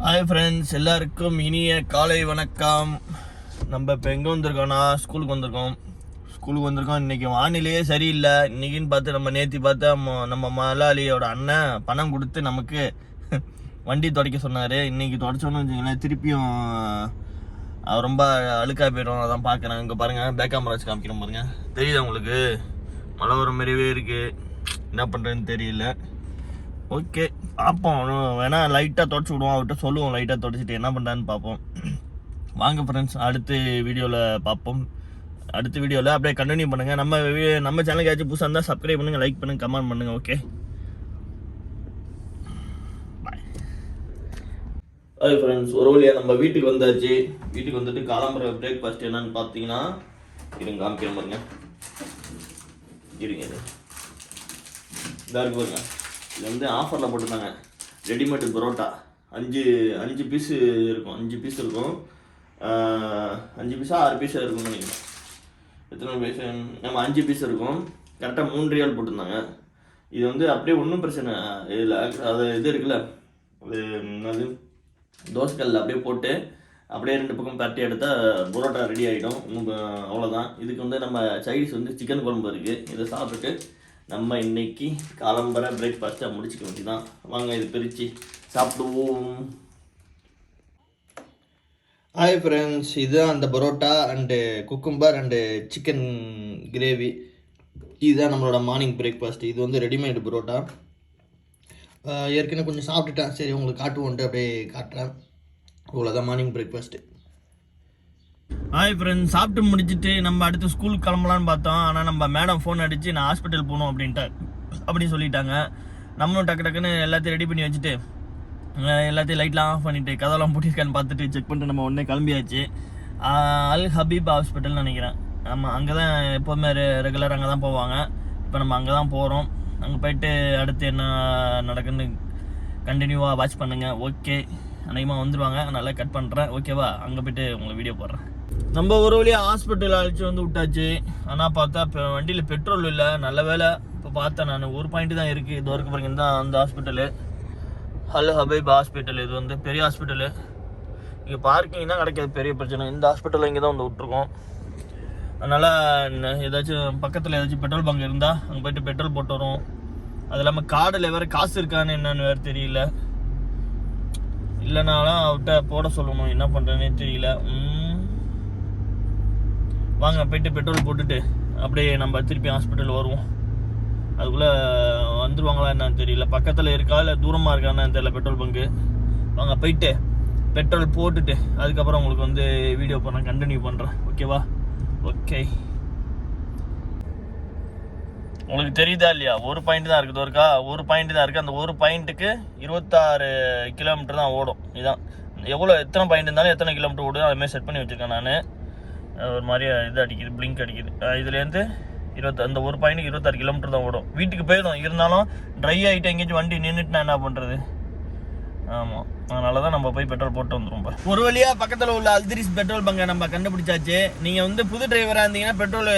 Hi friends எல்லாருக்கும் இனிய காலை வணக்கம். நம்ம இப்போ எங்கே வந்திருக்கோம்னா ஸ்கூலுக்கு வந்திருக்கோம். ஸ்கூலுக்கு வந்திருக்கோம். இன்னைக்கு வானிலையே சரியில்லை. இன்றைக்கின்னு பார்த்து நம்ம நேற்றி பார்த்து நம்ம- நம்ம முதலாளியோட அண்ணன் பணம் கொடுத்து நமக்கு வண்டி துடைக்க சொன்னார். இன்றைக்கி துடைச்சோன்னு வச்சுங்களேன் திருப்பியும் ரொம்ப அழுக்காக போயிடும். அதான் பார்க்குறேன். இங்கே பாருங்கள் பேக் கேமரா வச்சு காமிக்கிறோம் பாருங்கள் தெரியுது உங்களுக்கு? மழை வர மாதிரியே இருக்குது என்ன பண்ணுறதுன்னு தெரியல. ஓகே பார்ப்போம். அவனும் வேணா லைட்டாக தொடச்சி விடுவோம். அவர்கிட்ட சொல்லுவோம் லைட்டாக தொடச்சிட்டு என்ன பண்ணுறான்னு பார்ப்போம். வாங்க ஃப்ரெண்ட்ஸ் அடுத்த வீடியோவில் பார்ப்போம். அடுத்த வீடியோவில் அப்படியே கண்டினியூ பண்ணுங்கள் நம்ம நம்ம சேனலுக்கு ஏதாச்சும் புதுசாக இருந்தால் சப்ஸ்கிரைப் பண்ணுங்கள் லைக் பண்ணுங்கள் கமெண்ட் பண்ணுங்கள் ஓகே பாய் ஃப்ரெண்ட்ஸ் ஒரு வழியாக நம்ம வீட்டுக்கு வந்தாச்சு. வீட்டுக்கு வந்துட்டு காலம்பர பிரேக்ஃபாஸ்ட் என்னன்னு பார்த்தீங்கன்னா இருங்க காமிக்க பாருங்க. இருங்க இதாக இருக்கு பாருங்க. இது வந்து ஆஃபரில் போட்டிருந்தாங்க. ரெடிமேடு பரோட்டா. அஞ்சு அஞ்சு பீஸு இருக்கும். அஞ்சு பீஸ் இருக்கும். அஞ்சு பீஸாக ஆறு பீஸாக இருக்கும்னு நினைக்கிறேன். எத்தனை பீஸ் நம்ம அஞ்சு பீஸ் இருக்கும். கரெக்டாக மூணு ரியால் போட்டிருந்தாங்க. இது வந்து அப்படியே ஒன்றும் பிரச்சனை இதில் அது இது இருக்குல்ல. அது என்னது? தோசைக்கல்ல அப்படியே போட்டு அப்படியே ரெண்டு பக்கம் பரட்டி எடுத்தால் பரோட்டா ரெடி ஆகிடும் அவ்வளோதான் இதுக்கு வந்து நம்ம சைடிஸ் வந்து சிக்கன் குழம்பு இருக்குது இதை சாப்பிட்டுட்டு நம்ம இன்னைக்கு காலம்பர பிரேக்ஃபாஸ்ட்டாக முடிச்சுக்க வேண்டியதான் வாங்க இது பிரித்து சாப்பிடுவோம். ஹாய் ஃப்ரெண்ட்ஸ் இதுதான் அந்த parotta and cucumber and chicken gravy இதுதான் நம்மளோட மார்னிங் பிரேக்ஃபாஸ்ட் இது வந்து ரெடிமேடு பரோட்டா. ஏற்கனவே கொஞ்சம் சாப்பிட்டுட்டேன். சரி உங்களுக்கு காட்டுவோன்ட்டு அப்படியே காட்டுறேன். இவ்வளோதான் மார்னிங் பிரேக்ஃபாஸ்ட்டு ஹாய் ஃப்ரெண்ட்ஸ் சாப்பிட்டு முடிச்சுட்டு நம்ம அடுத்து ஸ்கூலுக்கு கிளம்பலான்னு பார்த்தோம். ஆனால் நம்ம மேடம் ஃபோன் அடித்து நான் ஹாஸ்பிட்டல் போகணும் அப்படின்ட்டு அப்படின்னு சொல்லிட்டாங்க. நம்மளும் டக்கு டக்குன்னு எல்லாத்தையும் ரெடி பண்ணி வச்சுட்டு எல்லாத்தையும் லைட்லாம் ஆஃப் பண்ணிவிட்டு கதவெல்லாம் பூட்டியிருக்கான்னு பார்த்துட்டு செக் பண்ணிட்டு நம்ம உடனே கிளம்பியாச்சு. அல் ஹபீப் ஹாஸ்பிட்டல்னு நினைக்கிறேன். நம்ம அங்கே தான் எப்போதுமே ரெகுலர் அங்கே தான் போவாங்க. இப்போ நம்ம அங்கே தான் போகிறோம் அங்கே போயிட்டு அடுத்து என்ன நடக்குன்னு கண்டினியூவாக வாட்ச் பண்ணுங்கள் ஓகே அநேகமாக வந்துடுவாங்க நல்லா கட் பண்ணுறேன் ஓகேவா அங்கே போய்ட்டு உங்களுக்கு வீடியோ போடுறேன். நம்ம ஒரு வழியாக ஹாஸ்பிட்டல் அழைச்சி வந்து விட்டாச்சு. ஆனால் பார்த்தா இப்போ வண்டியில் பெட்ரோல் இல்லை. நல்ல வேலை இப்போ பார்த்தேன் நான். ஒரு பாயிண்ட் தான் இருக்குது இது வரைக்கும் பாருங்க தான் அந்த ஹாஸ்பிட்டலு ஹல் ஹபைப் ஹாஸ்பிட்டல் இது வந்து பெரிய ஹாஸ்பிட்டலு இங்கே பார்க்கிங் தான் கிடைக்காது. பெரிய பிரச்சனை. இந்த ஹாஸ்பிட்டலில் இங்கே தான் வந்து விட்ருக்கோம் அதனால் ஏதாச்சும் பக்கத்தில் ஏதாச்சும் பெட்ரோல் பங்க் இருந்தால் அங்கே போயிட்டு பெட்ரோல் போட்டு வரும் அது இல்லாமல் கார்டில் வேறு காசு இருக்கான்னு என்னன்னு வேறு தெரியல. இல்லைனாலும் அவர்கிட்ட போட சொல்லணும். என்ன பண்ணுறேன்னே தெரியல. ம். வாங்க போயிட்டு பெட்ரோல் போட்டுட்டு அப்படியே நம்ம திருப்பி ஹாஸ்பிட்டல் வருவோம். அதுக்குள்ளே வந்துடுவாங்களா என்னன்னு தெரியல. பக்கத்தில் இருக்கா இல்லை தூரமாக இருக்கான்னு தெரியல பெட்ரோல் பங்கு வாங்க போயிட்டு பெட்ரோல் போட்டுட்டு அதுக்கப்புறம் உங்களுக்கு வந்து வீடியோ பண்ணுறேன் கண்டினியூ பண்ணுறேன் ஓகேவா ஓகே உங்களுக்கு தெரியுதா இல்லையா? ஒரு பாயிண்ட் தான் இருக்குது ஒருக்கா ஒரு பாயிண்ட் தான் இருக்குது. அந்த ஒரு பாயிண்ட்டுக்கு இருபத்தாறு கிலோமீட்டர் தான் ஓடும். இதான். எவ்வளோ எத்தனை பாயிண்ட் இருந்தாலும் எத்தனை கிலோமீட்டர் ஓடுது அதுமாதிரி செட் பண்ணி வச்சுருக்கேன் நான். ஒரு மாதிரி இது அடிக்குது பிளிங்க் அடிக்குது. இதுலேருந்து இருபத்தி அந்த ஒரு பையனுக்கு இருபத்தாறு கிலோமீட்டர் தான் ஓடும். வீட்டுக்கு போயிடும். இருந்தாலும் ட்ரை ஆகிட்டு எங்கேயாச்சும் வண்டி நின்றுட்டு நான் என்ன பண்ணுறது ஆமாம் அதனால தான் நம்ம போய் பெட்ரோல் போட்டு வந்துருவோம் ஒரு வழியாக பக்கத்தில் உள்ள அல்திரிஸ் பெட்ரோல் பங்கை நம்ம கண்டுபிடிச்சாச்சு. நீங்கள் வந்து புது டிரைவராக இருந்தீங்கன்னா பெட்ரோல்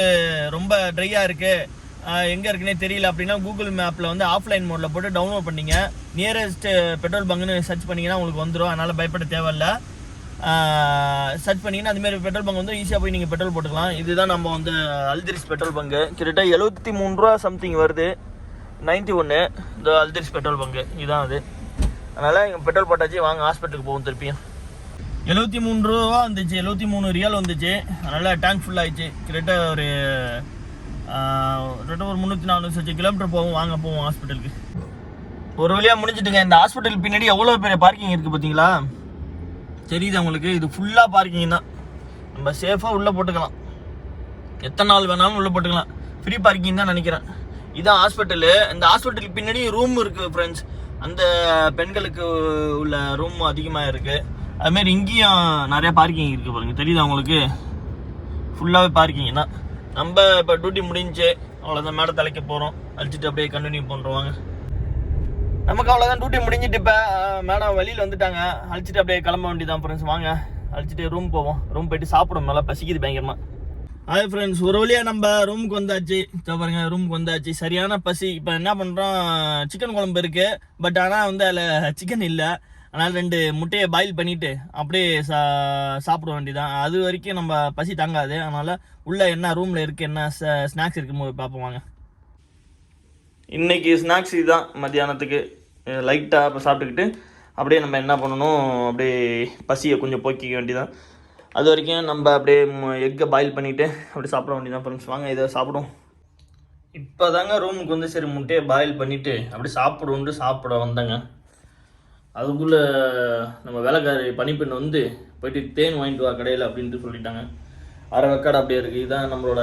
ரொம்ப ட்ரையாக இருக்குது எங்கே இருக்குன்னே தெரியல அப்படின்னா கூகுள் மேப்பில் வந்து ஆஃப்லைன் மோடில் போட்டு டவுன்லோட் பண்ணிங்க. நியரஸ்ட் பெட்ரோல் பங்குன்னு சர்ச் பண்ணீங்கன்னா உங்களுக்கு வந்துடும் அதனால் பயப்பட தேவையில்ல. சர்ச் பண்ணிங்கன்னா அதுமாரி பெட்ரோல் பங்க் வந்து ஈஸியாக போய் நீங்கள் பெட்ரோல் போட்டுக்கலாம். இதுதான் நம்ம வந்து அல்திரிஸ் பெட்ரோல் பங்கு கிட்டத்தட்ட எழுபத்தி மூணு ரூபா சம்திங் வருது. நைன்ட்டி ஒன்று இந்த அல்திரிஸ் பெட்ரோல் பங்கு இதுதான் அது. அதனால் எங்கள் பெட்ரோல் போட்டாச்சு வாங்க ஹாஸ்பிட்டலுக்கு போவோம் திருப்பியும். எழுபத்தி மூணு ரூபா வந்துச்சு. எழுபத்தி மூணு ரியால் வந்துச்சு. அதனால் டேங்க் ஃபுல் ஆயிடுச்சு. கிட்டத்தட்ட ஒரு ஆஹ், கிட்டத்தட்ட ஒரு முந்நூற்றி நானூறு சச்சு கிலோமீட்டர் போவோம் வாங்க போவோம் ஹாஸ்பிட்டலுக்கு ஒரு வழியாக முடிஞ்சிட்டுங்க. இந்த ஹாஸ்பிட்டல் பின்னாடி எவ்வளோ பெரிய பார்க்கிங் இருக்குது பார்த்தீங்களா தெரியுது உங்களுக்கு இது ஃபுல்லாக பார்க்கிங் தான். நம்ம சேஃபாக உள்ளே போட்டுக்கலாம். எத்தனை நாள் வேணாலும் உள்ளே போட்டுக்கலாம். ஃப்ரீ பார்க்கிங் தான் நினைக்கிறேன். இதான் ஹாஸ்பிட்டலு இந்த ஹாஸ்பிட்டலுக்கு பின்னாடி ரூம் இருக்குது ஃப்ரெண்ட்ஸ் அந்த பெண்களுக்கு உள்ள ரூம் அதிகமாக இருக்குது அதுமாரி இங்கேயும் நிறையா பார்க்கிங் இருக்குது பாருங்கள் தெரியுதா உங்களுக்கு? ஃபுல்லாகவே பார்க்கிங் தான். நம்ம இப்போ டியூட்டி முடிஞ்சு அவ்வளோதான் மேடை தலைக்க போகிறோம் அழிச்சிட்டு அப்படியே கண்டினியூ பண்ணுறோம் வாங்க. நமக்கு அவ்வளோதான் டியூட்டி முடிஞ்சிட்டு இப்போ மேடம் வெளியில் வந்துட்டாங்க. அழிச்சிட்டு அப்படியே கிளம்ப வேண்டியதான் ஃப்ரெண்ட்ஸ் வாங்க. அழிச்சிட்டு ரூம் போவோம். ரூம் போயிட்டு சாப்பிடும் நல்லா பசிக்குது பயங்கரமாக ஹாய் ஃப்ரெண்ட்ஸ் ஒரு வழியாக நம்ம ரூமுக்கு வந்தாச்சு. இப்போ பாருங்க ரூமுக்கு வந்தாச்சு. சரியான பசி. இப்போ என்ன பண்ணுறோம் சிக்கன் குழம்பு இருக்குது பட் ஆனால் வந்து அதில் சிக்கன் இல்லை. அதனால் ரெண்டு முட்டையை பாயில் பண்ணிவிட்டு அப்படியே சா சாப்பிட வேண்டியதான் அது வரைக்கும் நம்ம பசி தாங்காது. அதனால் உள்ளே என்ன ரூமில் இருக்குது என்ன ஸ்நாக்ஸ் இருக்குன்னு பார்ப்போம். வாங்க. இன்னைக்கு ஸ்நாக்ஸ் இதுதான் மத்தியானத்துக்கு லைட்டாக இப்போ சாப்பிட்டுக்கிட்டு அப்படியே நம்ம என்ன பண்ணணும்? அப்படியே பசியை கொஞ்சம் போக்கிக்க வேண்டியதான் அது வரைக்கும் நம்ம அப்படியே எக்கை பாயில் பண்ணிவிட்டு அப்படியே சாப்பிட வேண்டியதான் ஃப்ரெண்ட்ஸ் வாங்க இதை சாப்பிடும் இப்போ தாங்க ரூமுக்கு வந்து சரி முட்டையை பாயில் பண்ணிவிட்டு அப்படியே சாப்பிடுவோன்ட்டு சாப்பிட வந்தேங்க. அதுக்குள்ளே நம்ம வேலைக்காரி பனிப்பெண் வந்து போயிட்டு தேன் வாங்கிட்டு வா கடையில் அப்படின்ட்டு சொல்லிட்டாங்க. அரை வெக்காடு அப்படியே இருக்குது இதுதான் நம்மளோட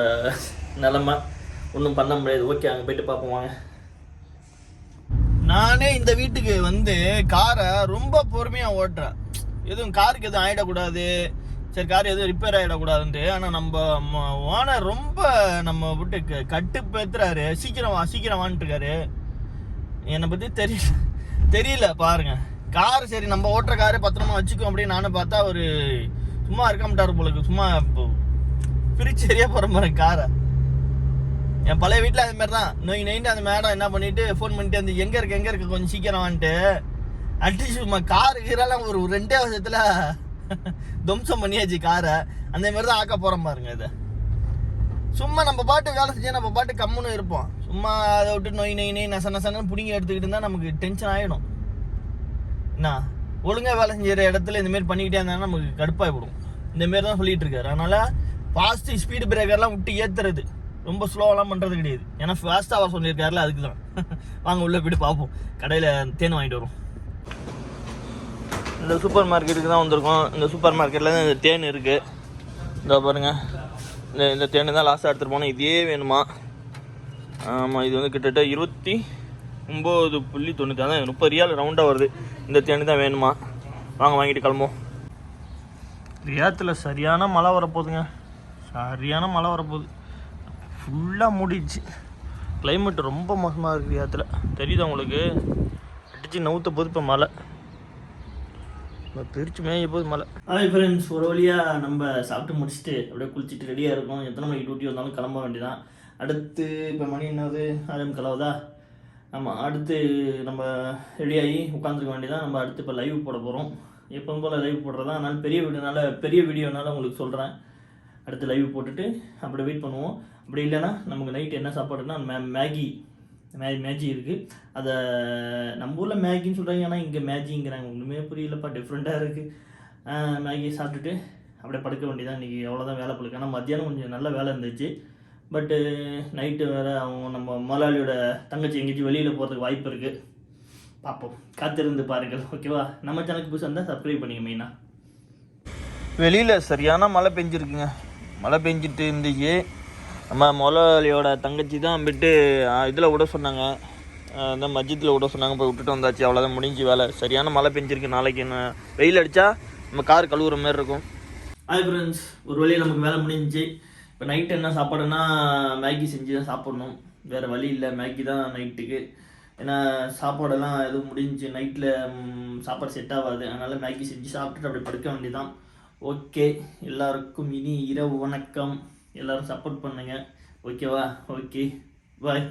நிலமை. ஒன்றும் பண்ண முடியாது. ஓகே அங்கே போயிட்டு பார்ப்போம் வாங்க. நானே இந்த வீட்டுக்கு வந்து காரை ரொம்ப பொறுமையாக ஓட்டுறேன். எதுவும் காருக்கு எதுவும் ஆகிடக்கூடாது சரி கார் எதுவும் ரிப்பேர் ஆகிடக்கூடாதுன்ட்டு ஆனால் நம்ம ஓனர் ரொம்ப நம்ம விட்டு க- கட்டுப்பேத்துறாரு. சீக்கிரம் வா சீக்கிரம் வான்ட்டுருக்காரு என்னை பற்றி தெரியல. தெரியல பாருங்க. கார் சரி நம்ம ஓட்டுற காரே பத்திரமா வச்சுக்கோ அப்படின்னு நானும் பார்த்தா ஒரு சும்மா இருக்க மாட்டார் போல சும்மா இப்போ பிரிச்சு எறிய போகிற மாதிரி காரை என் பழைய வீட்டில் அது மாதிரி தான் நோய் நோயிட்டு அந்த மேடம் என்ன பண்ணிட்டு ஃபோன் பண்ணிட்டு வந்து எங்கே இருக்கு எங்கே இருக்கு? கொஞ்சம் சீக்கிரம் வந்துட்டு அட்லீஸ்ட் சும்மா கார் கீரெல்லாம் ஒரு ரெண்டே வருஷத்தில் துவம்சம் பண்ணியாச்சு காரை. அந்த மாதிரி தான் ஆக்க போகிறோம் பாருங்க இதை. சும்மா நம்ம பாட்டு வேலை செஞ்சா நம்ம பாட்டு கம்முன்னு இருப்போம். சும்மா அதை விட்டு நொய் நொய் நொய் நச நசன்னு பிடிங்கி எடுத்துக்கிட்டு இருந்தால் நமக்கு டென்ஷன் ஆகிடும் என்ன? ஒழுங்காக வேலை செஞ்ச இடத்துல இந்தமாரி பண்ணிக்கிட்டே இருந்தாங்கன்னா நமக்கு கடுப்பாகிவிடும் இந்தமாரி தான் சொல்லிகிட்டு இருக்காரு. அதனால் ஃபாஸ்ட்டு ஸ்பீடு பிரேக்கர்லாம் விட்டு ஏற்றுறது ரொம்ப ஸ்லோவெல்லாம் பண்ணுறது கிடையாது. ஏன்னா ஃபாஸ்ட்டாக அவர் சொல்லியிருக்காருல அதுக்கு தான் வாங்க உள்ளே போயிட்டு பார்ப்போம். கடையில் தேன் வாங்கிட்டு வரும் இந்த சூப்பர் மார்க்கெட்டுக்கு தான் வந்திருக்கோம். இந்த சூப்பர் மார்க்கெட்டில் இந்த தேன் இருக்குது இதோ பாருங்க. இந்த இந்த தேன் தான் லாஸ்ட்டாக எடுத்துகிட்டு போனோம். இதே வேணுமா? ஆமாம் இது வந்து கிட்டத்தட்ட இருபத்தி ஒம்பது புள்ளி தொண்ணூற்றி அதான் முப்பது ரியால் ரவுண்டாக வருது. இந்த தேனி தான் வேணுமா? வாங்க வாங்கிட்டு கிளம்புவோம். ரியாத்தில் சரியான மழை வரப்போகுதுங்க. சரியான மழை வரப்போகுது. ஃபுல்லாக மூடிடுச்சு. கிளைமேட் ரொம்ப மோசமாக இருக்குது ரியாத்தில் தெரியுதா உங்களுக்கு? அடிச்சு நவுத்த போது இப்போ மழை. இப்போ பிரித்து மேய போது மழை. ஹாய் ஃப்ரெண்ட்ஸ் ஒரு வழியாக நம்ம சாப்பிட்டு முடிச்சுட்டு அப்படியே குளிச்சுட்டு ரெடியாக இருக்கும். எத்தனை மணிக்கு டியூட்டி வந்தாலும் கிளம்ப வேண்டியதான் அடுத்து இப்போ மணி என்னது? ஆரம் கலவுதா? ஆமாம் அடுத்து நம்ம ரெடியாகி உட்காந்துருக்க வேண்டியதான் நம்ம அடுத்து இப்போ லைவ் போட போகிறோம் எப்பவும் போல் லைவ் போடுறதா? அதனால் பெரிய வீடியோனால பெரிய வீடியோனால உங்களுக்கு சொல்கிறேன் அடுத்து லைவ் போட்டுட்டு அப்படி வெயிட் பண்ணுவோம். அப்படி இல்லைன்னா நமக்கு நைட் என்ன சாப்பாடுன்னா மே மேகி. மே மேஜி இருக்குது அதை நம்ம ஊரில் மேகின்னு சொல்கிறாங்க ஆனால் இங்கே மேஜிங்கிறாங்க ஒன்றுமே புரியலப்பா டிஃப்ரெண்ட்டாக இருக்குது மேகி சாப்பிட்டுட்டு அப்படியே படுக்க வேண்டியதான் இன்றைக்கி அவ்வளோதான் வேலை பழுக்கு ஆனால் மத்தியானம் கொஞ்சம் நல்ல வேலை இருந்துச்சு. பட்டு நைட்டு வேறு அவங்க நம்ம முதலாளியோட தங்கச்சி எங்கேயாச்சும் வெளியில் போகிறதுக்கு வாய்ப்பு இருக்குது பார்ப்போம். காத்திருந்து பாருங்கள். ஓகேவா நம்ம சேனலுக்கு புதுசாக இருந்தால் சப்ஸ்கிரைப் பண்ணிங்க மெயினாக வெளியில் சரியான மழை பெஞ்சிருக்குங்க. மழை பெஞ்சிட்டு இருந்துச்சு. நம்ம முதலாளியோட தங்கச்சி தான் விட்டு இதில் விட சொன்னாங்க. அஹ் இந்த மஜ்ஜித்தில் விட சொன்னாங்க. போய் விட்டுட்டு வந்தாச்சு. அவ்வளோதான் முடிஞ்சு வேலை. சரியான மழை பெஞ்சிருக்கு. நாளைக்கு என்ன வெயில் அடித்தா நம்ம கார் கழுவுற மாதிரி இருக்கும். ஹாய் ஃப்ரெண்ட்ஸ் ஒரு வழியில் நமக்கு வேலை முடிஞ்சிச்சு. இப்போ நைட்டு என்ன சாப்பாடுன்னா மேகி செஞ்சு தான் சாப்பிட்ணும். வேறு வழி இல்லை. மேகி தான் நைட்டுக்கு ஏன்னா சாப்பாடெல்லாம் எதுவும் முடிஞ்சு நைட்டில் சாப்பாடு செட் ஆகாது. அதனால் மேகி செஞ்சு சாப்பிட்டுட்டு அப்படியே படுக்க வேண்டியதான் ஓகே எல்லாருக்கும் இனி இரவு வணக்கம். எல்லோரும் சப்போர்ட் பண்ணுங்கள் ஓகேவா ஓகே பாய்